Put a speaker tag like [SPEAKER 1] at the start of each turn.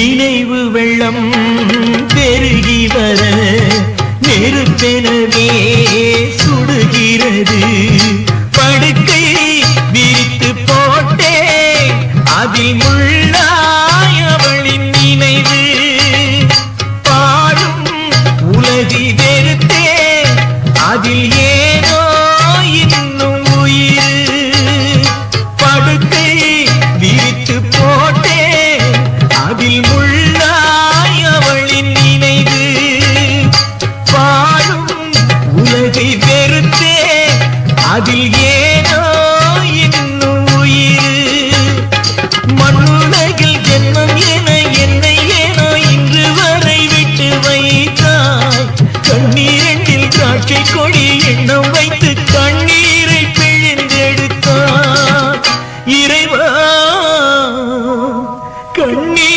[SPEAKER 1] நினைவு வெள்ளம் பெருகி வர நெருப்பெனவே சுடுகிறது. படுக்கை விரித்து போட்டே அதில் முள்ளாய் அவளின் நினைவு. பாடும் உலகில் நன்றி பெருத்தே அதில் ஏனோ இன்னும் உயிர். மண்ணுலகில் ஜென்மம் என என்னை ஏனோ இன்று வரை விட்டு வைத்தாய். கண்ணீரண்டில் காட்சி கொடி எண்ணம் வைத்து கண்ணீரை பிழிந்தெடுத்தார் இறைவா கண்ணீர்